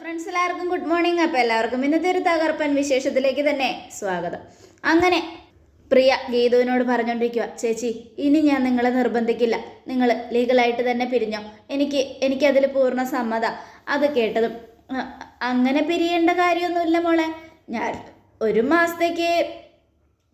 Friends എല്ലാവർക്കും good morning അപ്പോൾ എല്ലാവർക്കും ഇന്നത്തെ ഒരു തകർപ്പൻ വിശേഷത്തിലേക്ക് തന്നെ സ്വാഗതം. അങ്ങനെ പ്രിയ ഗീതുവിനോട് പറഞ്ഞുകൊണ്ടിരിക്കുക ചേച്ചി ഇനി ഞാൻ നിങ്ങളെ നിർബന്ധിക്കില്ല. നിങ്ങൾ ലീഗലായിട്ട് തന്നെ പിരിഞ്ഞോ? എനിക്ക് എനിക്കതിൽ പൂർണ സമ്മത. അത് കേട്ടതും അങ്ങനെ പിരിയേണ്ട കാര്യമൊന്നുമില്ല മോളെ. ഞാൻ ഒരു മാസത്തേക്ക്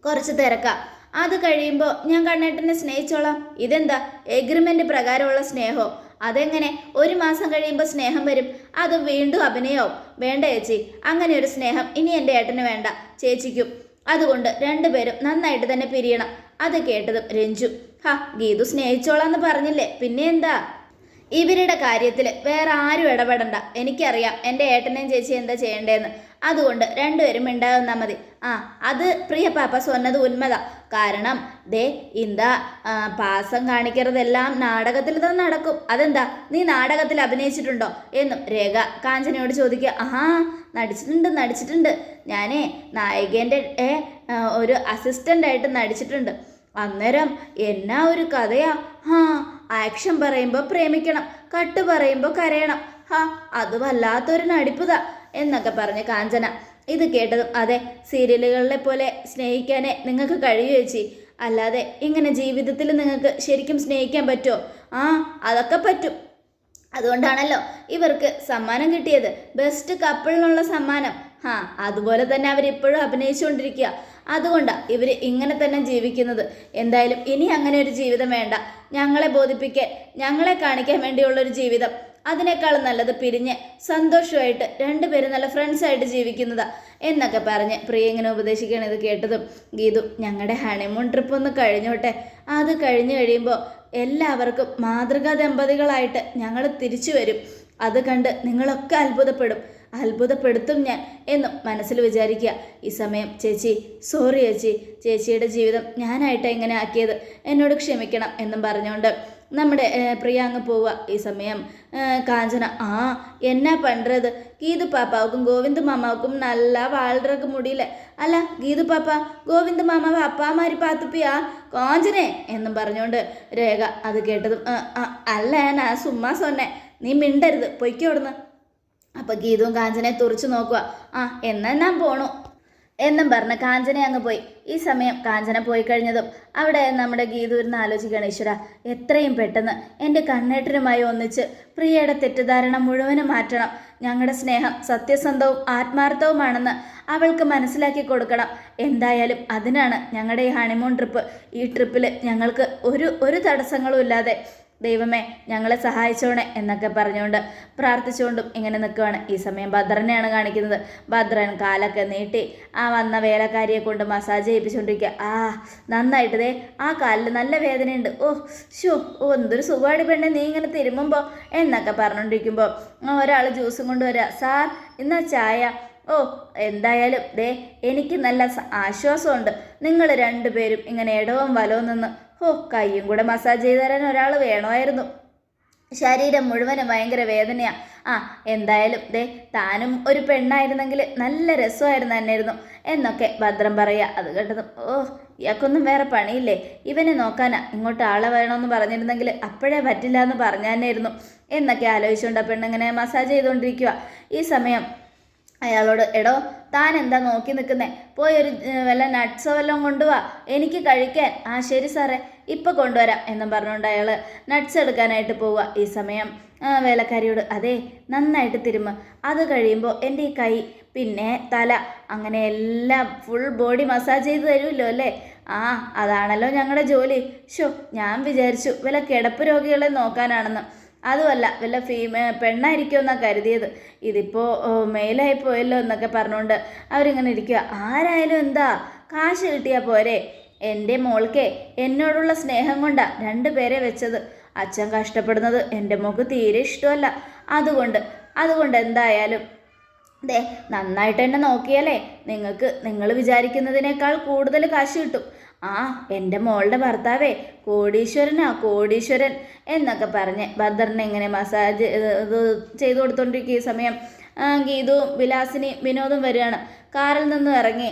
കുറച്ച് തിരക്കാം. അത് കഴിയുമ്പോൾ ഞാൻ കണ്ണേട്ടനെ സ്നേഹിച്ചോളാം. ഇതെന്താ? എഗ്രിമെന്റ് പ്രകാരമുള്ള സ്നേഹമോ അതെങ്ങനെ? ഒരു മാസം കഴിയുമ്പോൾ സ്നേഹം വരും. അത് വീണ്ടും അഭിനയവും. വേണ്ട ചേച്ചി അങ്ങനെ ഒരു സ്നേഹം ഇനി എന്റെ ഏട്ടന് വേണ്ട. ചേച്ചിക്കും. അതുകൊണ്ട് രണ്ടുപേരും നന്നായിട്ട് തന്നെ പിരിയണം. അത് കേട്ടതും രഞ്ജു. ഹാ ഗീതു സ്നേഹിച്ചോളാന്ന് പറഞ്ഞില്ലേ? പിന്നെ എന്താ? ഇവരുടെ കാര്യത്തിൽ വേറെ ആരും ഇടപെടണ്ട. എനിക്കറിയാം എന്റെ ഏട്ടനെയും ചേച്ചി എന്താ ചെയ്യേണ്ടതെന്ന് അതുകൊണ്ട് രണ്ടുപേരും മിണ്ടാകുന്നാൽ മതി. ആ അത് പ്രിയപ്പാപ്പ സ്വന്നത് ഉന്മത. കാരണം ദേ ഇന്ത പാസം കാണിக்கிறതെല്ലാം നാടകത്തിൽ തന്നെ നടക്കും. അതെന്താ? നീ നാടകത്തിൽ അഭിനയിച്ചിട്ടുണ്ടോ? എന്നും രേഖ കാഞ്ചനയോട് ചോദിക്കുക. ആഹാ നടിച്ചിട്ടുണ്ട് നടിച്ചിട്ടുണ്ട്. ഞാനേ നായകന്റെ ഒരു അസിസ്റ്റന്റായിട്ട് നടിച്ചിട്ടുണ്ട്. അന്നേരം എന്നാ ഒരു കഥയാ? ഹാ ആക്ഷൻ പറയുമ്പോൾ പ്രേമിക്കണം കട്ട് പറയുമ്പോൾ കരയണം. ഹാ അത് വല്ലാത്തൊരു നടിപ്പുതാ എന്നൊക്കെ പറഞ്ഞ് കാഞ്ചന. ഇത് കേട്ടതും അതെ സീരിയലുകളിലെ പോലെ സ്നേഹിക്കാനേ നിങ്ങൾക്ക് കഴിയൂ ചേച്ചി. അല്ലാതെ ഇങ്ങനെ ജീവിതത്തിൽ നിങ്ങൾക്ക് ശരിക്കും സ്നേഹിക്കാൻ പറ്റുമോ ആ അതൊക്കെ പറ്റും. അതുകൊണ്ടാണല്ലോ ഇവർക്ക് സമ്മാനം കിട്ടിയത്. ബെസ്റ്റ് കപ്പിളിനുള്ള സമ്മാനം. ഹാ അതുപോലെ തന്നെ അവരിപ്പോഴും അഭിനയിച്ചുകൊണ്ടിരിക്കുക. അതുകൊണ്ടാണ് ഇവർ ഇങ്ങനെ തന്നെ ജീവിക്കുന്നത്. എന്തായാലും ഇനി അങ്ങനെ ഒരു ജീവിതം വേണ്ട. ഞങ്ങളെ ബോധിപ്പിക്കാൻ ഞങ്ങളെ കാണിക്കാൻ വേണ്ടിയുള്ളൊരു ജീവിതം. അതിനേക്കാളും നല്ലത് പിരിഞ്ഞ് സന്തോഷമായിട്ട് രണ്ടുപേരും നല്ല ഫ്രണ്ട്സായിട്ട് ജീവിക്കുന്നതാ എന്നൊക്കെ പറഞ്ഞ് പ്രിയ ഇങ്ങനെ ഉപദേശിക്കുകയാണ് ഇത് കേട്ടതും. ഗീതു ഞങ്ങളുടെ ഹണിമൂൺ ട്രിപ്പ് ഒന്ന് കഴിഞ്ഞോട്ടെ. അത് കഴിഞ്ഞു കഴിയുമ്പോൾ എല്ലാവർക്കും മാതൃകാ ദമ്പതികളായിട്ട് ഞങ്ങൾ തിരിച്ചു വരും. അത് കണ്ട് നിങ്ങളൊക്കെ അത്ഭുതപ്പെടും. അത്ഭുതപ്പെടുത്തും ഞാൻ എന്നും മനസ്സിൽ വിചാരിക്കുക. ഈ സമയം ചേച്ചി സോറി ചേച്ചി. ചേച്ചിയുടെ ജീവിതം ഞാനായിട്ട് എങ്ങനെ ആക്കിയത്. എന്നോട് ക്ഷമിക്കണം എന്നും പറഞ്ഞുകൊണ്ട് നമ്മുടെ പ്രിയ അങ്ങ് പോവുക. ഈ സമയം കാഞ്ചന ആ എന്നാ പണ്ടത്? ഗീതു പാപ്പാവുക്കും ഗോവിന്ദ് മാമാവുക്കും നല്ല വാൾറക്ക് മുടിയില്ല? അല്ല ഗീതു പാപ്പ ഗോവിന്ദ് മാമാവ് അപ്പാമാരി പാത്തുപ്പിയാ? കാഞ്ചനെ എന്നും പറഞ്ഞുകൊണ്ട് രേഖ അത് കേട്ടതും "ആ, ആ, അല്ല ഞാൻ സുമ്മാ സൊന്നെ. നീ മിണ്ടരുത് പൊയ്ക്കോടുന്ന് അപ്പം ഗീതവും കാഞ്ചനെ തുറച്ചു നോക്കുക. ആ എന്നാ ഞാൻ പോണു. എന്നും പറഞ്ഞ് കാഞ്ചന അങ്ങ് പോയി. ഈ സമയം കാഞ്ചന പോയി കഴിഞ്ഞതും അവിടെ നമ്മുടെ ഗീതൂരിന്ന് ആലോചിക്കുകയാണ് ഈശ്വര എത്രയും പെട്ടെന്ന് എന്റെ കണ്ണേട്ടനുമായി ഒന്നിച്ച് പ്രിയയുടെ തെറ്റിദ്ധാരണ മുഴുവനും മാറ്റണം. ഞങ്ങളുടെ സ്നേഹം സത്യസന്ധവും ആത്മാർത്ഥവുമാണെന്ന് അവൾക്ക് മനസ്സിലാക്കി കൊടുക്കണം. എന്തായാലും അതിനാണ് ഞങ്ങളുടെ ഈ ഹണിമൂൺ ട്രിപ്പ് ഈ ട്രിപ്പിൽ ഞങ്ങൾക്ക് ഒരു ഒരു തടസ്സങ്ങളും ഇല്ലാതെ ദൈവമേ ഞങ്ങളെ സഹായിച്ചോണേ എന്നൊക്കെ പറഞ്ഞുകൊണ്ട് പ്രാർത്ഥിച്ചുകൊണ്ടും ഇങ്ങനെ നിൽക്കുകയാണ് ഈ സമയം ഭദ്രനെയാണ് കാണിക്കുന്നത്. ഭദ്രൻ കാലൊക്കെ നീട്ടി ആ വന്ന വേലക്കാരിയെ കൊണ്ട് മസാജ് ചെയ്യിപ്പിച്ചുകൊണ്ടിരിക്കുക. ആ നന്നായിട്ട് ദേ ആ കാലിൽ നല്ല വേദനയുണ്ട്. ഓ ഷോ ഓ എന്തൊരു സുഖമാണ് പെണ്ണെ നീ ഇങ്ങനെ തിരുമ്പുമ്പോൾ എന്നൊക്കെ പറഞ്ഞുകൊണ്ടിരിക്കുമ്പോൾ ഒരാൾ ജ്യൂസും കൊണ്ടുവരിക സാർ ഇന്നാ ചായ. ഓ എന്തായാലും ദേ എനിക്ക് നല്ല ആശ്വാസമുണ്ട്. നിങ്ങൾ രണ്ടുപേരും ഇങ്ങനെ ഇടവും വലവും നിന്ന് ഓ കയ്യും കൂടെ മസാജ് ചെയ്തു തരാൻ ഒരാൾ വേണമായിരുന്നു. ശരീരം മുഴുവനും ഭയങ്കര വേദനയാ. ആ എന്തായാലും ദേ താനും ഒരു പെണ്ണായിരുന്നെങ്കിൽ നല്ല രസമായിരുന്നു തന്നെയായിരുന്നു എന്നൊക്കെ ഭദ്രം പറയുക അത് കേട്ടതും ഓ ഇയാൾക്കൊന്നും വേറെ പണിയില്ലേ? ഇവനെ നോക്കാനാ. ഇങ്ങോട്ട് ആളെ വേണമെന്ന് പറഞ്ഞിരുന്നെങ്കിൽ അപ്പോഴേ പറ്റില്ല എന്ന് പറഞ്ഞാനായിരുന്നു എന്നൊക്കെ ആലോചിച്ചുകൊണ്ട് പെണ്ണിങ്ങനെ മസാജ് ചെയ്തുകൊണ്ടിരിക്കുക ഈ സമയം അയാളോട് എടോ താൻ എന്താ നോക്കി നിൽക്കുന്നേ? പോയി ഒരു വല്ല നട്ട്സോ വല്ലതും കൊണ്ടുവാ. എനിക്ക് കഴിക്കാൻ. ആ ശരി സാറേ. ഇപ്പം കൊണ്ടുവരാം എന്നും പറഞ്ഞുകൊണ്ട് അയാൾ നട്ട്സ് എടുക്കാനായിട്ട് പോവുക ഈ സമയം. വേലക്കാരിയോട് അതെ നന്നായിട്ട് തിരുമ്മ അത് കഴിയുമ്പോൾ എന്റെ ഈ കൈ പിന്നെ തല അങ്ങനെ എല്ലാം ഫുൾ ബോഡി മസാജ് ചെയ്ത് തരുമല്ലോ അല്ലേ? ആ അതാണല്ലോ ഞങ്ങളുടെ ജോലി. ഷോ ഞാൻ വിചാരിച്ചു വല്ല കിടപ്പ് രോഗികളെ നോക്കാനാണെന്ന്. അതുമല്ല വല്ല ഫീമേ പെണ്ണായിരിക്കുമെന്നാണ് കരുതിയത്. ഇതിപ്പോൾ മെയിലായി പോയല്ലോ എന്നൊക്കെ പറഞ്ഞുകൊണ്ട് അവരിങ്ങനെ ഇരിക്കുക ആരായാലും എന്താ? കാശ് കിട്ടിയാൽ പോരെ. എന്റെ മോൾക്കേ എന്നോടുള്ള സ്നേഹം കൊണ്ടാണ് രണ്ട് പേരെ വെച്ചത്. അച്ഛൻ കഷ്ടപ്പെടുന്നത് എന്റെ മോൾക്ക് തീരെ ഇഷ്ടമല്ല. അതുകൊണ്ട് അതുകൊണ്ട് എന്തായാലും. ദേ നന്നായിട്ട് എന്നെ നോക്കിയാലേ നിങ്ങൾക്ക് നിങ്ങൾ വിചാരിക്കുന്നതിനേക്കാൾ കൂടുതൽ കാശ് കിട്ടും. ആ എന്റെ മോളുടെ ഭർത്താവേ കോടീശ്വരനാ കോടീശ്വരൻ എന്നൊക്കെ പറഞ്ഞ് ഭദ്രനെ ഇങ്ങനെ മസാജ് ഇത് ചെയ്തു ഈ സമയം ഗീതുവും വിലാസിനിയും വിനോദും വരികയാണ്. കാറിൽ നിന്ന് ഇറങ്ങി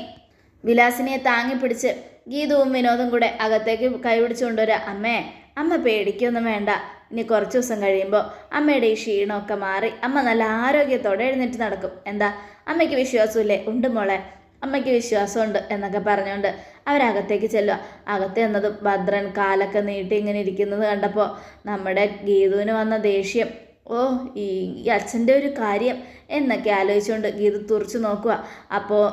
വിലാസിനിയെ താങ്ങി പിടിച്ച് ഗീതുവും വിനോദും കൂടെ അകത്തേക്ക് കൈപിടിച്ചു കൊണ്ടുവരിക അമ്മേ അമ്മ പേടിക്കൊന്നും വേണ്ട. ഇനി കുറച്ച് ദിവസം കഴിയുമ്പോൾ അമ്മയുടെ ഈ ക്ഷീണമൊക്കെ മാറി അമ്മ നല്ല ആരോഗ്യത്തോടെ എഴുന്നേറ്റ് നടക്കും. എന്താ? അമ്മയ്ക്ക് വിശ്വാസമില്ലേ? ഉണ്ട് മോളെ. അമ്മയ്ക്ക് വിശ്വാസമുണ്ട് എന്നൊക്കെ പറഞ്ഞുകൊണ്ട് അവരകത്തേക്ക് ചെല്ലുക. അകത്ത് എന്നതും ഭദ്രൻ കാലൊക്കെ നീട്ടി ഇങ്ങനെ ഇരിക്കുന്നത് കണ്ടപ്പോൾ നമ്മുടെ ഗീതുവിന് വന്ന ദേഷ്യം ഓ ഈ അച്ഛന്റെ ഒരു കാര്യം എന്നൊക്കെ ആലോചിച്ചുകൊണ്ട് ഗീതു തുറച്ചു നോക്കുക. അപ്പോൾ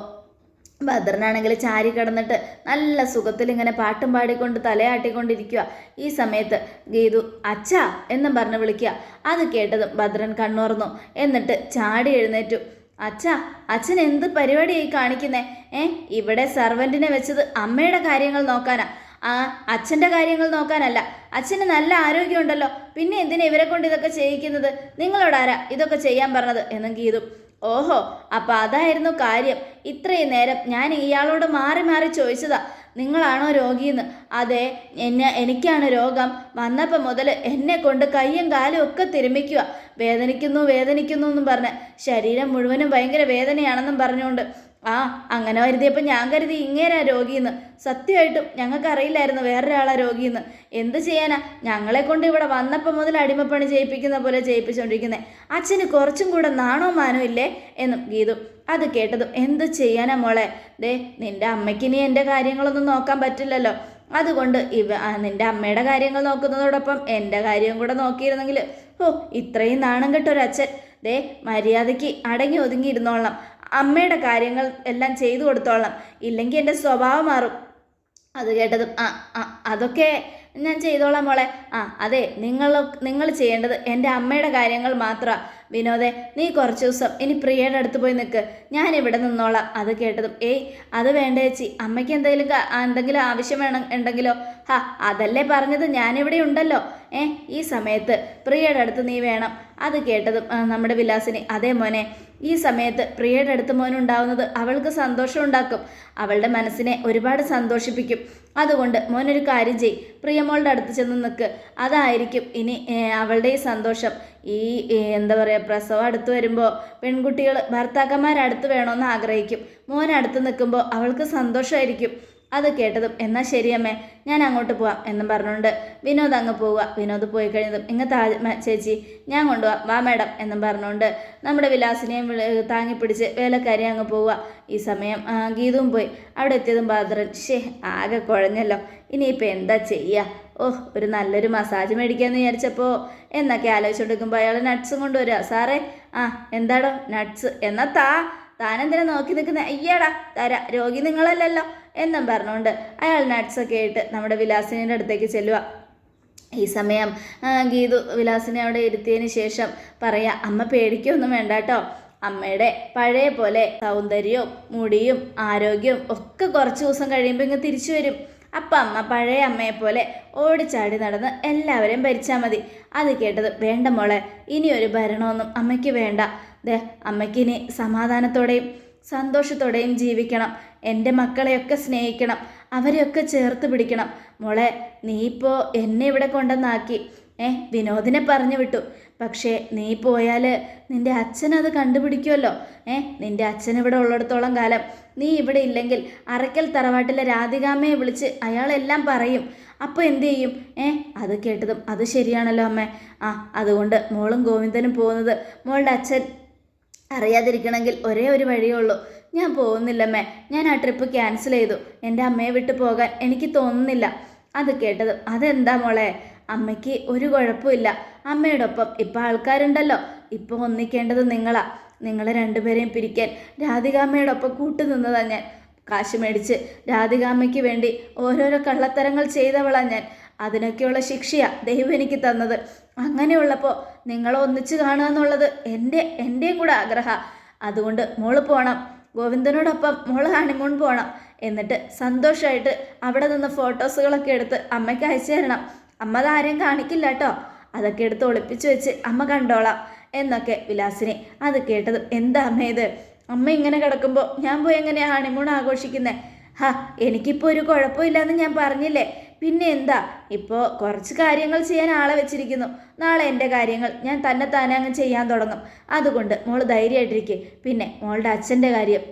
ഭദ്രനാണെങ്കിൽ ചാരി കിടന്നിട്ട് നല്ല സുഖത്തിൽ ഇങ്ങനെ പാട്ടും പാടിക്കൊണ്ട് തലയാട്ടിക്കൊണ്ടിരിക്കുക. ഈ സമയത്ത് ഗീതു അച്ഛ എന്നും പറഞ്ഞ് വിളിക്കുക. അത് കേട്ടതും ഭദ്രൻ കണ്ണുറന്നു. എന്നിട്ട് ചാടി എഴുന്നേറ്റു. അച്ഛാ അച്ഛൻ എന്ത് പരിപാടിയായി കാണിക്കുന്നേ? ഏ ഇവിടെ സർവന്റിനെ വെച്ചത് അമ്മയുടെ കാര്യങ്ങൾ നോക്കാനാ. ആ അച്ഛന്റെ കാര്യങ്ങൾ നോക്കാനല്ല. അച്ഛന് നല്ല ആരോഗ്യമുണ്ടല്ലോ. പിന്നെ എന്തിനാ ഇവരെ കൊണ്ട് ഇതൊക്കെ ചെയ്യിക്കുന്നത്? നിങ്ങളോടാരാ ഇതൊക്കെ ചെയ്യാൻ പറഞ്ഞത്? എന്നും ഗീതു ഓഹോ അപ്പം അതായിരുന്നു കാര്യം. ഇത്രയും നേരം ഞാൻ ഇയാളോട് മാറി മാറി ചോദിച്ചതാ. നിങ്ങളാണോ രോഗിയെന്ന്? അതെ എന്നെ എനിക്കാണ് രോഗം. വന്നപ്പോൾ മുതൽ എന്നെ കൊണ്ട് കയ്യും കാലും ഒക്കെ തിരുമിക്കുക. വേദനിക്കുന്നു വേദനിക്കുന്നു എന്നും പറഞ്ഞ്. ശരീരം മുഴുവനും ഭയങ്കര വേദനയാണെന്നും പറഞ്ഞുകൊണ്ട്. ആ അങ്ങനെ കരുതിയപ്പോൾ ഞാൻ കരുതി ഇങ്ങനെ രോഗിയെന്ന്. സത്യമായിട്ടും ഞങ്ങൾക്ക് അറിയില്ലായിരുന്നു വേറൊരാളാ രോഗിയെന്ന്. എന്ത് ചെയ്യാനാ? ഞങ്ങളെ കൊണ്ട് ഇവിടെ വന്നപ്പോൾ മുതൽ അടിമപ്പണി ചെയ്യിപ്പിക്കുന്ന പോലെ ചെയ്യിപ്പിച്ചുകൊണ്ടിരിക്കുന്നത് അച്ഛന് കുറച്ചും കൂടെ നാണോ മാനോ ഇല്ലേ? എന്നും ഗീതു. അത് കേട്ടതും എന്ത് ചെയ്യാനാ മോളെ? ദേ നിന്റെ അമ്മയ്ക്ക് ഇനി എന്റെ കാര്യങ്ങളൊന്നും നോക്കാൻ പറ്റില്ലല്ലോ. അതുകൊണ്ട് ഇവ നിന്റെ അമ്മയുടെ കാര്യങ്ങൾ നോക്കുന്നതോടൊപ്പം എന്റെ കാര്യവും കൂടെ നോക്കിയിരുന്നെങ്കിൽ ഓ ഇത്രയും നാണം കെട്ടൊരച്ഛൻ ദേ മര്യാദയ്ക്ക് അടങ്ങി ഒതുങ്ങി ഇരുന്നോളണം അമ്മയുടെ കാര്യങ്ങൾ എല്ലാം ചെയ്തു കൊടുത്തോളാം ഇല്ലെങ്കിൽ എന്റെ സ്വഭാവം മാറും. അത് കേട്ടതും ആ അതൊക്കെ ഞാൻ ചെയ്തോളാം മോളെ. ആ അതെ നിങ്ങൾ നിങ്ങൾ ചെയ്യേണ്ടത് എന്റെ അമ്മയുടെ കാര്യങ്ങൾ മാത്രമാണ് വിനോദെ നീ കുറച്ച് ദിവസം ഇനി പ്രിയയുടെ അടുത്ത് പോയി നിൽക്ക് ഞാൻ ഇവിടെ നിന്നോളാം. അത് കേട്ടതും ഏയ് അത് വേണ്ട ചേച്ചി. അമ്മയ്ക്ക് എന്തെങ്കിലും എന്തെങ്കിലും ആവശ്യം വേണം ഉണ്ടെങ്കിലോ? ഹാ അതല്ലേ പറഞ്ഞത്? ഞാനിവിടെ ഉണ്ടല്ലോ. ഏ ഈ സമയത്ത് പ്രിയയുടെ അടുത്ത് നീ വേണം. അത് കേട്ടതും നമ്മുടെ വിലാസിനി അതേ മോനെ ഈ സമയത്ത് പ്രിയയുടെ അടുത്ത് മോനുണ്ടാവുന്നത് അവൾക്ക് സന്തോഷം ഉണ്ടാക്കും. അവളുടെ മനസ്സിനെ ഒരുപാട് സന്തോഷിപ്പിക്കും. അതുകൊണ്ട് മോനൊരു കാര്യം ചെയ്. പ്രിയമോളുടെ അടുത്ത് ചെന്ന് നിൽക്ക് അതായിരിക്കും ഇനി അവളുടെ ഈ സന്തോഷം. ഈ എന്താ പറയുക പ്രസവം അടുത്ത് വരുമ്പോൾ പെൺകുട്ടികൾ ഭർത്താക്കന്മാരടുത്ത് വേണമെന്ന് ആഗ്രഹിക്കും. മോൻ അടുത്ത് നിൽക്കുമ്പോൾ അവൾക്ക് സന്തോഷമായിരിക്കും അത് കേട്ടതും എന്നാൽ ശരിയമ്മേ ഞാൻ അങ്ങോട്ട് പോവാം എന്നും പറഞ്ഞുകൊണ്ട് വിനോദ് അങ്ങ് പോവുക. വിനോദ് പോയി കഴിഞ്ഞതും ഇങ്ങ് താ ചേച്ചി ഞാൻ കൊണ്ടുപോവാം വാ മേഡം എന്നും പറഞ്ഞുകൊണ്ട് നമ്മുടെ വിലാസിനെയും താങ്ങിപ്പിടിച്ച് വേലക്കാരി അങ്ങ് പോവുക. ഈ സമയം ഗീതവും പോയി. അവിടെ എത്തിയതും ഭദ്രൻ ഷേ ആകെ കുഴഞ്ഞല്ലോ. ഇനിയിപ്പോൾ എന്താ ചെയ്യുക ഓഹ് ഒരു നല്ലൊരു മസാജ് മേടിക്കാമെന്ന് വിചാരിച്ചപ്പോൾ എന്നൊക്കെ ആലോചിച്ചുകൊണ്ടിരിക്കുമ്പോൾ അയാൾ നട്ട്സും കൊണ്ടുവരിക സാറേ ആ എന്താടോ നട്ട്സ്? എന്നാ താ. താനെന്തിനാ നോക്കി നിൽക്കുന്നത് അയ്യടാ തരാ. രോഗി നിങ്ങളല്ലല്ലോ. എന്നും പറഞ്ഞുകൊണ്ട് അയാൾ നട്ട്സൊക്കെ ആയിട്ട് നമ്മുടെ വിലാസിനിയുടെ അടുത്തേക്ക് ചെല്ലുക. ഈ സമയം ഗീതു വിലാസിനെ അവിടെ ഇരുത്തിയതിന് ശേഷം പറയാം അമ്മ പേടിക്കൊന്നും വേണ്ട കേട്ടോ. അമ്മയുടെ പഴയ പോലെ സൗന്ദര്യവും മുടിയും ആരോഗ്യവും ഒക്കെ കുറച്ച് ദിവസം കഴിയുമ്പോൾ ഇങ്ങ് തിരിച്ചു വരും. അപ്പം അമ്മ പഴയ അമ്മയെ പോലെ ഓടിച്ചാടി നടന്ന് എല്ലാവരെയും ഭരിച്ചാൽ മതി. അത് കേട്ടത് വേണ്ട മോളെ ഇനി ഒരു ഭരണമൊന്നും അമ്മയ്ക്ക് വേണ്ട. ദേ അമ്മയ്ക്കിനി സമാധാനത്തോടെയും സന്തോഷത്തോടെയും ജീവിക്കണം. എന്റെ മക്കളെയൊക്കെ സ്നേഹിക്കണം. അവരെയൊക്കെ ചേർത്ത് പിടിക്കണം. മോളെ നീ ഇപ്പോൾ എന്നെ ഇവിടെ കൊണ്ടുവന്നാക്കി. ഏ വിനോദിനെ പറഞ്ഞു വിട്ടു. പക്ഷേ നീ പോയാൽ നിന്റെ അച്ഛനത് കണ്ടുപിടിക്കുമല്ലോ ഏ നിന്റെ അച്ഛൻ ഇവിടെ ഉള്ളിടത്തോളം കാലം. നീ ഇവിടെ ഇല്ലെങ്കിൽ അറയ്ക്കൽ തറവാട്ടിലെ രാധികാമ്മയെ വിളിച്ച് അയാളെല്ലാം പറയും. അപ്പോൾ എന്ത് ചെയ്യും? ഏ അത് കേട്ടതും അത് ശരിയാണല്ലോ അമ്മേ. ആ അതുകൊണ്ട് മോളും ഗോവിന്ദനും പോകുന്നത് മോളുടെ അച്ഛൻ അറിയാതിരിക്കണമെങ്കിൽ ഒരേ ഒരു വഴിയേ ഉള്ളൂ. ഞാൻ പോകുന്നില്ലമ്മേ. ഞാൻ ആ ട്രിപ്പ് ക്യാൻസൽ ചെയ്തു. എന്റെ അമ്മയെ വിട്ടു പോകാൻ എനിക്ക് തോന്നുന്നില്ല. അത് കേട്ടത് അതെന്താ മോളെ? അമ്മയ്ക്ക് ഒരു കുഴപ്പമില്ല അമ്മയോടൊപ്പം ഇപ്പം ആൾക്കാരുണ്ടല്ലോ. ഇപ്പോൾ ഒന്നിക്കേണ്ടത് നിങ്ങളാ. നിങ്ങളെ രണ്ടുപേരെയും പിരിക്കാൻ രാധിക അമ്മയോടൊപ്പം കൂട്ടു നിന്നതാ ഞാൻ. കാശ് മേടിച്ച് രാധികാമ്മയ്ക്ക് വേണ്ടി ഓരോരോ കള്ളത്തരങ്ങൾ ചെയ്തവളാണ് ഞാൻ. അതിനൊക്കെയുള്ള ശിക്ഷയാണ് ദൈവം എനിക്ക് തന്നത്. അങ്ങനെയുള്ളപ്പോൾ നിങ്ങളെ ഒന്നിച്ച് കാണുക എന്നുള്ളത് എന്റെ എന്റെയും കൂടെ ആഗ്രഹ. അതുകൊണ്ട് മോൾ പോകണം ഗോവിന്ദനോടൊപ്പം മോൾ ഹണിമൂൺ പോകണം എന്നിട്ട് സന്തോഷമായിട്ട് അവിടെ നിന്ന് ഫോട്ടോസുകളൊക്കെ എടുത്ത് അമ്മയ്ക്ക് അയച്ചു തരണം. അമ്മ അതാരെയും കാണിക്കില്ല കേട്ടോ അതൊക്കെ എടുത്ത് ഒളിപ്പിച്ച് വെച്ച് അമ്മ കണ്ടോളാം. എന്നൊക്കെ വിലാസിനെ അത് കേട്ടത്. എന്താ അമ്മ ഇത്? അമ്മ ഇങ്ങനെ കിടക്കുമ്പോൾ ഞാൻ പോയി എങ്ങനെയാണ് ഹണിമൂൺ ആഘോഷിക്കുന്നത് ഹാ എനിക്കിപ്പോൾ ഒരു കുഴപ്പമില്ലെന്ന് ഞാൻ പറഞ്ഞില്ലേ? പിന്നെ എന്താ ഇപ്പോൾ കുറച്ച് കാര്യങ്ങൾ ചെയ്യാൻ ആളെ വെച്ചിരിക്കുന്നു. നാളെ എന്റെ കാര്യങ്ങൾ ഞാൻ തന്നെ താനെ അങ്ങ് ചെയ്യാൻ തുടങ്ങും. അതുകൊണ്ട് മോൾ ധൈര്യമായിട്ടിരിക്കെ. പിന്നെ മോളുടെ അച്ഛന്റെ കാര്യം.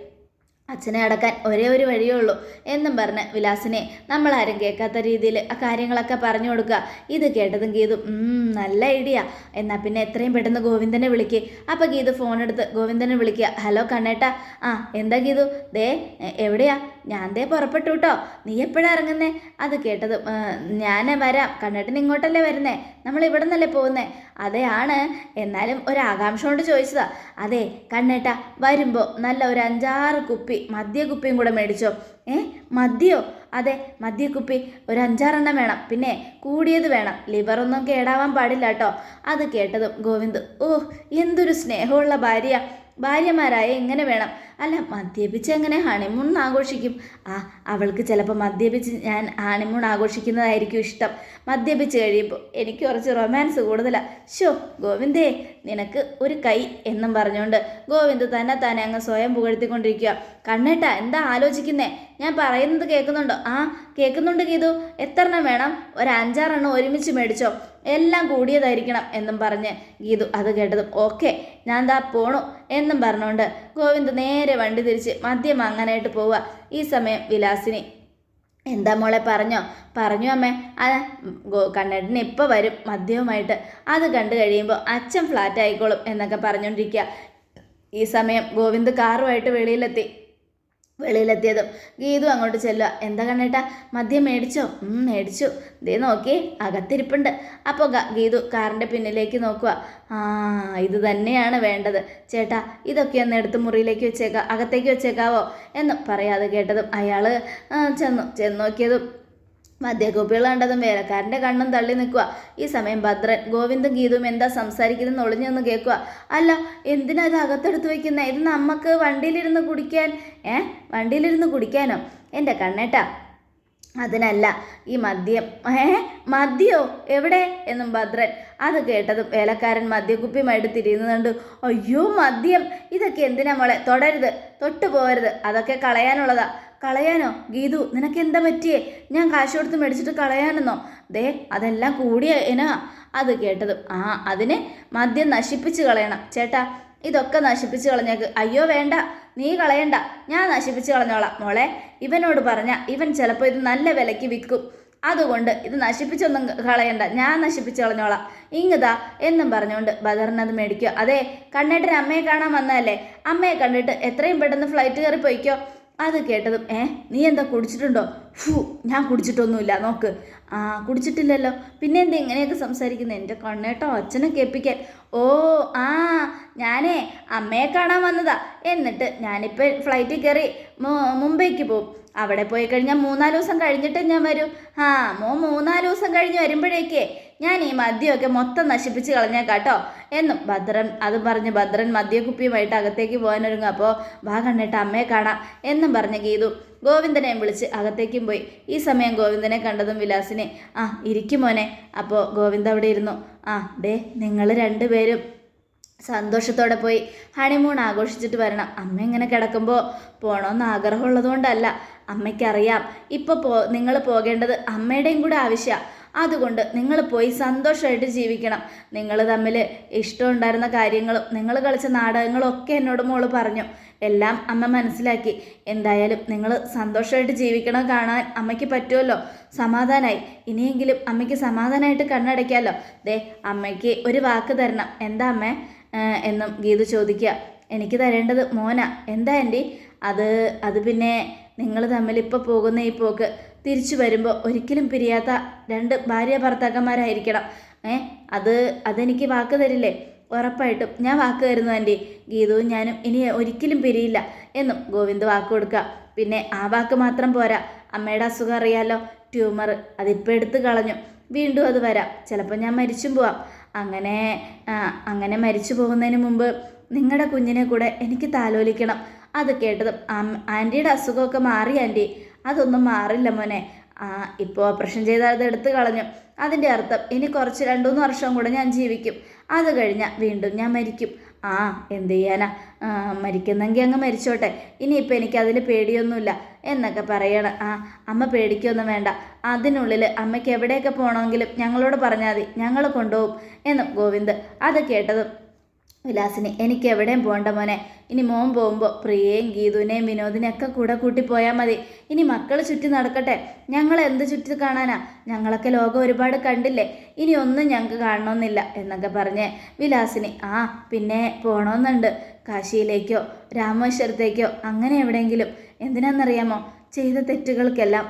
അച്ഛനെ അടക്കാൻ ഒരേ ഒരു വഴിയേ ഉള്ളൂ. എന്നും പറഞ്ഞ് വിലാസിനെ നമ്മൾ കേൾക്കാത്ത രീതിയിൽ ആ കാര്യങ്ങളൊക്കെ പറഞ്ഞു കൊടുക്കുക. ഇത് കേട്ടതും ഗീതു നല്ല ഐഡിയ. എന്നാൽ പിന്നെ എത്രയും പെട്ടെന്ന് ഗോവിന്ദനെ വിളിക്ക്. അപ്പോൾ ഗീതു ഫോൺ എടുത്ത് ഗോവിന്ദനെ വിളിക്കുക. ഹലോ കണ്ണേട്ടാ. ആ എന്താ ഗീതു? ദേ എവിടെയാ? ഞാൻ ദേ പുറപ്പെട്ടു കേട്ടോ നീ എപ്പോഴാ ഇറങ്ങുന്നേ? അത് കേട്ടത് ഞാൻ വരാം. കണ്ണേട്ടൻ ഇങ്ങോട്ടല്ലേ വരുന്നേ? നമ്മൾ ഇവിടെ നിന്നല്ലേ പോകുന്നേ അതെയാണ് എന്നാലും ഒരു ആകാംക്ഷ കൊണ്ട് ചോദിച്ചതാ. അതെ കണ്ണേട്ട വരുമ്പോൾ നല്ല ഒരു അഞ്ചാറ് കുപ്പി മദ്യ കുപ്പിയും കൂടെ മേടിച്ചോ. ഏ മദ്യോ? അതെ മദ്യക്കുപ്പി ഒരു അഞ്ചാറെണ്ണം വേണം. പിന്നെ കൂടിയത് വേണം. ലിവറൊന്നും കേടാവാൻ പാടില്ല കേട്ടോ അത് കേട്ടതും ഗോവിന്ദ് ഓ എന്തൊരു സ്നേഹമുള്ള ഭാര്യ. ഭാര്യമാരായ എങ്ങനെ വേണം? അല്ല മദ്യപിച്ച് എങ്ങനെ ഹണിമൂൺ ആഘോഷിക്കും? ആ അവൾക്ക് ചിലപ്പോൾ മദ്യപിച്ച് ഞാൻ ഹണിമൂൺ ആഘോഷിക്കുന്നതായിരിക്കും ഇഷ്ടം. മദ്യപിച്ച് കഴിയുമ്പോൾ എനിക്ക് കുറച്ച് റൊമാൻസ് കൂടുതലാണ് ഷോ ഗോവിന്ദേ നിനക്ക് ഒരു കൈ എന്നും പറഞ്ഞുകൊണ്ട് ഗോവിന്ദ് തന്നെ തന്നെ അങ്ങ് സ്വയം പുകഴ്ത്തിക്കൊണ്ടിരിക്കുക. കണ്ണേട്ട എന്താ ആലോചിക്കുന്നേ? ഞാൻ പറയുന്നത് കേൾക്കുന്നുണ്ടോ? ആ കേൾക്കുന്നുണ്ട് ഗീതു. എത്രണ്ണം വേണം? ഒരു അഞ്ചാറെണ്ണം ഒരുമിച്ച് മേടിച്ചോ. എല്ലാം കൂടിയതായിരിക്കണം എന്നും പറഞ്ഞ് ഗീതു അത് കേട്ടതും. ഓക്കെ ഞാൻ ദാ പോണു എന്നും പറഞ്ഞുകൊണ്ട് ഗോവിന്ദ് നേരെ വണ്ടി തിരിച്ച് മദ്യം അങ്ങനെയായിട്ട് പോവുക. ഈ സമയം വിലാസിനി എന്താ മോളെ പറഞ്ഞോ? പറഞ്ഞു അമ്മേ. ആ കണ്ണേട്ടൻ ഇപ്പോൾ വരും മദ്യവുമായിട്ട്. അത് കണ്ടു കഴിയുമ്പോൾ അച്ഛൻ ഫ്ലാറ്റ് ആയിക്കോളും എന്നൊക്കെ പറഞ്ഞുകൊണ്ടിരിക്കുക ഈ സമയം ഗോവിന്ദ് കാറുമായിട്ട് വെളിയിലെത്തി. വെളിയിലെത്തിയതും. ഗീതു അങ്ങോട്ട് ചെല്ലുക. എന്താ കണ്ണേട്ടാ? മദ്യം മേടിച്ചോ? മേടിച്ചു. ദേ നോക്കി അകത്തിരിപ്പുണ്ട്. അപ്പോൾ ഗീതു കാറിന്റെ പിന്നിലേക്ക് നോക്കുക. ആ ഇത് തന്നെയാണ് വേണ്ടത്. ചേട്ടാ ഇതൊക്കെ ഒന്ന് എടുത്ത് മുറിയിലേക്ക് വെച്ചേക്കാം അകത്തേക്ക് വെച്ചേക്കാവോ? എന്ന് പറയാതെ കേട്ടതും അയാൾ ചെന്നു ചെന്ന് നോക്കിയതും മദ്യക്കുപ്പികൾ കണ്ടതും വേലക്കാരന്റെ കണ്ണും തള്ളി നിൽക്കുക. ഈ സമയം ഭദ്രൻ ഗോവിന്ദും ഗീതും എന്താ സംസാരിക്കുന്നത് ഒളിഞ്ഞൊന്ന് കേൾക്കുക. അല്ല എന്തിനാ ഇത് അകത്തെടുത്ത് വയ്ക്കുന്നത് ഇത് നമുക്ക് വണ്ടിയിലിരുന്ന് കുടിക്കാൻ ഏ? വണ്ടിയിലിരുന്ന് കുടിക്കാനോ? എന്റെ കണ്ണേട്ടാ അതിനല്ല ഈ മദ്യം. ഏ? മദ്യോ? എവിടെ? എന്നും ഭദ്രൻ അത് കേട്ടതും വേലക്കാരൻ മദ്യക്കുപ്പിയുമായിട്ട് തിരിയുന്നുണ്ട് അയ്യോ മദ്യം. ഇതൊക്കെ എന്തിനാ മോളെ? തൊടരുത്. തൊട്ടു പോകരുത്. അതൊക്കെ കളയാനുള്ളതാ. കളയാനോ? ഗീതു നിനക്ക് എന്താ പറ്റിയേ? ഞാൻ കാശ് കൊടുത്ത് മേടിച്ചിട്ട് കളയാനെന്നോ? ദേ അതെല്ലാം കൂടിയ എനാ അത് കേട്ടതും ആ അതിനെ മദ്യം നശിപ്പിച്ച് കളയണം. ചേട്ടാ ഇതൊക്കെ നശിപ്പിച്ച് കളഞ്ഞേക്ക്. അയ്യോ വേണ്ട. നീ കളയണ്ട. ഞാൻ നശിപ്പിച്ച് കളഞ്ഞോളാം മോളെ. ഇവനോട് പറഞ്ഞ ഇവൻ ചിലപ്പോൾ ഇത് നല്ല വിലയ്ക്ക് വിൽക്കും. അതുകൊണ്ട് ഇത് നശിപ്പിച്ചൊന്നും കളയണ്ട. ഞാൻ നശിപ്പിച്ച് കളഞ്ഞോളാം. ഇങ്ങതാ എന്നും പറഞ്ഞുകൊണ്ട് ബദറിനത് മേടിക്കുക. അതെ കണ്ണേട്ടൻ അമ്മയെ കാണാൻ വന്നതല്ലേ? അമ്മയെ കണ്ടിട്ട് എത്രയും പെട്ടെന്ന് ഫ്ലൈറ്റ് കയറി പോയിക്കോ അത് കേട്ടതും ഏ നീ എന്താ കുടിച്ചിട്ടുണ്ടോ? ഫു ഞാൻ കുടിച്ചിട്ടൊന്നുമില്ല നോക്ക്. ആ കുടിച്ചിട്ടില്ലല്ലോ. പിന്നെ എന്താ ഇങ്ങനെയൊക്കെ സംസാരിക്കുന്നത് എന്റെ കണ്ണേട്ടോ അച്ഛനെ കേൾപ്പിക്കാൻ. ഓ ആ ഞാനേ അമ്മയെ കാണാൻ വന്നതാ. എന്നിട്ട് ഞാനിപ്പോൾ ഫ്ലൈറ്റിൽ കയറി മുംബൈക്ക് പോവും. അവിടെ പോയി കഴിഞ്ഞാൽ മൂന്നാൽ ദിവസം കഴിഞ്ഞിട്ട് ഞാൻ വരും. ആ മോ മൂന്നാൽ ദിവസം കഴിഞ്ഞ് വരുമ്പോഴേക്കേ ഞാൻ ഈ മദ്യമൊക്കെ മൊത്തം നശിപ്പിച്ച് കളഞ്ഞേക്കാട്ടോ എന്നും ഭദ്രൻ അത് പറഞ്ഞ് ഭദ്രൻ മദ്യക്കുപ്പിയുമായിട്ട് അകത്തേക്ക് പോകാനൊരുങ്ങും. അപ്പോൾ വാ കണ്ടിട്ട് അമ്മയെ കാണാം എന്നും പറഞ്ഞ് ഗീതു ഗോവിന്ദനെയും വിളിച്ച് അകത്തേക്കും പോയി. ഈ സമയം ഗോവിന്ദനെ കണ്ടതും വിലാസിനെ ആ ഇരിക്കും മോനെ. അപ്പോൾ ഗോവിന്ദ അവിടെ ഇരുന്നു. ആ ഡേ നിങ്ങൾ രണ്ടുപേരും സന്തോഷത്തോടെ പോയി ഹണിമൂൺ ആഘോഷിച്ചിട്ട് വരണം. അമ്മ ഇങ്ങനെ കിടക്കുമ്പോൾ പോകണമെന്ന് ആഗ്രഹമുള്ളതുകൊണ്ടല്ല. അമ്മയ്ക്കറിയാം. ഇപ്പോൾ പോ നിങ്ങൾ പോകേണ്ടത് അമ്മയുടെയും കൂടെ ആവശ്യമാണ് അതുകൊണ്ട് നിങ്ങൾ പോയി സന്തോഷമായിട്ട് ജീവിക്കണം. നിങ്ങൾ തമ്മിൽ ഇഷ്ടമുണ്ടായിരുന്ന കാര്യങ്ങളും നിങ്ങൾ കളിച്ച നാടകങ്ങളും ഒക്കെ എന്നോട് മോൾ പറഞ്ഞു. എല്ലാം അമ്മ മനസ്സിലാക്കി. എന്തായാലും നിങ്ങൾ സന്തോഷമായിട്ട് ജീവിക്കണം കാണാൻ അമ്മയ്ക്ക് പറ്റുമല്ലോ. സമാധാനമായി ഇനിയെങ്കിലും അമ്മയ്ക്ക് സമാധാനമായിട്ട് കണ്ണടയ്ക്കാമല്ലോ. ദേ അമ്മയ്ക്ക് ഒരു വാക്ക് തരണം. എന്താ അമ്മേ? എന്നും ഗീതു ചോദിക്കുക. എനിക്ക് തരേണ്ടത് മോന. എന്താ ആന്റി? അത് അത് പിന്നെ നിങ്ങൾ തമ്മിൽ ഇപ്പോൾ പോകുന്ന ഈ പോക്ക്. തിരിച്ചു വരുമ്പോൾ ഒരിക്കലും പിരിയാത്ത രണ്ട് ഭാര്യ ഭർത്താക്കന്മാരായിരിക്കണം. ഏ അത് അതെനിക്ക് വാക്ക് തരില്ലേ? ഉറപ്പായിട്ടും ഞാൻ വാക്ക് തരുന്നു ആന്റി. ഗീതവും ഞാനും ഇനി ഒരിക്കലും പിരിയില്ല എന്നും ഗോവിന്ദ് വാക്ക് കൊടുക്കുക. പിന്നെ ആ വാക്ക് മാത്രം പോരാ. അമ്മയുടെ അസുഖം അറിയാലോ? ട്യൂമർ അതിപ്പോൾ എടുത്ത് കളഞ്ഞു. വീണ്ടും അത് വരാം. ചിലപ്പോൾ ഞാൻ മരിച്ചും പോവാം. അങ്ങനെ അങ്ങനെ മരിച്ചു പോകുന്നതിന് മുമ്പ് നിങ്ങളുടെ കുഞ്ഞിനെ കൂടെ എനിക്ക് താലോലിക്കണം. അത് കേട്ടതും ആന്റിയുടെ അസുഖമൊക്കെ മാറി ആന്റി. അതൊന്നും മാറില്ല മോനെ. ആ ഇപ്പോൾ ഓപ്പറേഷൻ ചെയ്ത് അത് എടുത്തു കളഞ്ഞു. അതിന്റെ അർത്ഥം ഇനി കുറച്ച് രണ്ടു മൂന്ന് വർഷം കൂടെ ഞാൻ ജീവിക്കും. അത് കഴിഞ്ഞാൽ വീണ്ടും ഞാൻ മരിക്കും. ആ എന്ത് ചെയ്യാനാ? മരിക്കുന്നെങ്കിൽ അങ്ങ് മരിച്ചോട്ടെ. ഇനിയിപ്പോൾ എനിക്ക് അതിൽ പേടിയൊന്നുമില്ല എന്നൊക്കെ പറയണം. ആ അമ്മ പേടിക്കൊന്നും വേണ്ട. അതിനുള്ളിൽ അമ്മയ്ക്ക് എവിടെയൊക്കെ പോകണമെങ്കിലും ഞങ്ങളോട് പറഞ്ഞാൽ മതി. ഞങ്ങൾ കൊണ്ടുപോകും എന്നും ഗോവിന്ദ് അത് കേട്ടതും വിലാസിനി എനിക്ക് എവിടെയും പോകണ്ട മോനെ. ഇനി മോൻ പോകുമ്പോൾ പ്രിയയും ഗീതുവിനെയും വിനോദിനെയൊക്കെ കൂടെ കൂട്ടി പോയാൽ മതി. ഇനി മക്കൾ ചുറ്റി നടക്കട്ടെ. ഞങ്ങൾ എന്ത് ചുറ്റി കാണാനാ? ഞങ്ങളൊക്കെ ലോകം ഒരുപാട് കണ്ടില്ലേ? ഇനി ഒന്നും ഞങ്ങൾക്ക് കാണണമെന്നില്ല എന്നൊക്കെ പറഞ്ഞ് വിലാസിനി ആ പിന്നെ പോകണമെന്നുണ്ട് കാശിയിലേക്കോ രാമേശ്വരത്തേക്കോ അങ്ങനെ എവിടെയെങ്കിലും. എന്തിനാണെന്നറിയാമോ ചെയ്ത തെറ്റുകൾക്കെല്ലാം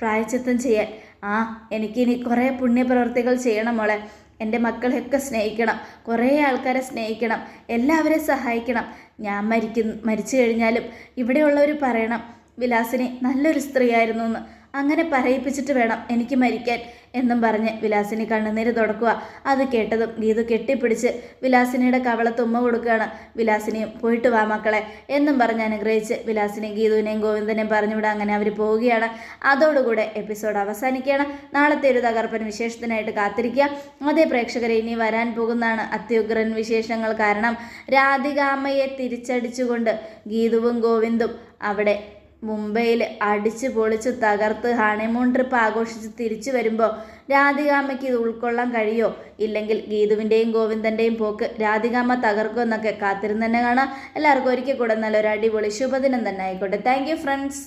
പ്രായച്ചിത്തം ചെയ്യാൻ. ആ എനിക്കിനി കുറേ പുണ്യപ്രവർത്തികൾ ചെയ്യണം മോളെ. എന്റെ മക്കളെയൊക്കെ സ്നേഹിക്കണം. കുറേ ആൾക്കാരെ സ്നേഹിക്കണം. എല്ലാവരെയും സഹായിക്കണം. ഞാൻ മരിക്കുന്നു മരിച്ചു കഴിഞ്ഞാലും ഇവിടെയുള്ളവർ പറയണം വിലാസിനി നല്ലൊരു സ്ത്രീയായിരുന്നു എന്ന്. അങ്ങനെ പറയിപ്പിച്ചിട്ട് വേണം എനിക്ക് മരിക്കാൻ എന്നും പറഞ്ഞ് വിലാസിനി കണ്ണുനീര് തുടക്കുക. അത് കേട്ടതും ഗീതു കെട്ടിപ്പിടിച്ച് വിലാസിനിയുടെ കവളത്തുമ്മ കൊടുക്കുകയാണ്. വിലാസിനിയും പോയിട്ട് വാ മക്കളെ എന്നും പറഞ്ഞ് അനുഗ്രഹിച്ച് വിലാസിനി ഗീതുവിനെയും ഗോവിന്ദനെയും പറഞ്ഞുവിടാൻ അങ്ങനെ അവർ പോവുകയാണ്. അതോടുകൂടെ എപ്പിസോഡ് അവസാനിക്കുകയാണ്. നാളത്തെ ഒരു തകർപ്പൻ വിശേഷത്തിനായിട്ട് കാത്തിരിക്കുക. അതേ പ്രേക്ഷകരെ ഇനി വരാൻ പോകുന്നതാണ് അത്യുഗ്രൻ വിശേഷങ്ങൾ കാരണം രാധികാമ്മയെ തിരിച്ചടിച്ചുകൊണ്ട് ഗീതുവും ഗോവിന്ദും അവിടെ മുംബൈയിൽ അടിച്ച് പൊളിച്ച് തകർത്ത് ഹണിമൂൺ ട്രിപ്പ് ആഘോഷിച്ച് തിരിച്ചു വരുമ്പോൾ രാധികാമ്മയ്ക്ക് ഇത് ഉൾക്കൊള്ളാൻ കഴിയോ? ഇല്ലെങ്കിൽ ഗീതുവിന്റെയും ഗോവിന്ദന്റെയും പോക്ക് രാധികാമ്മ തകർക്കുമെന്നൊക്കെ കാത്തിരുന്ന് തന്നെ കാണാം. എല്ലാവർക്കും ഒരിക്കൽ കൂടെ നല്ലൊരു അടിപൊളി ശുഭദിനം തന്നെ ആയിക്കോട്ടെ. Thank friends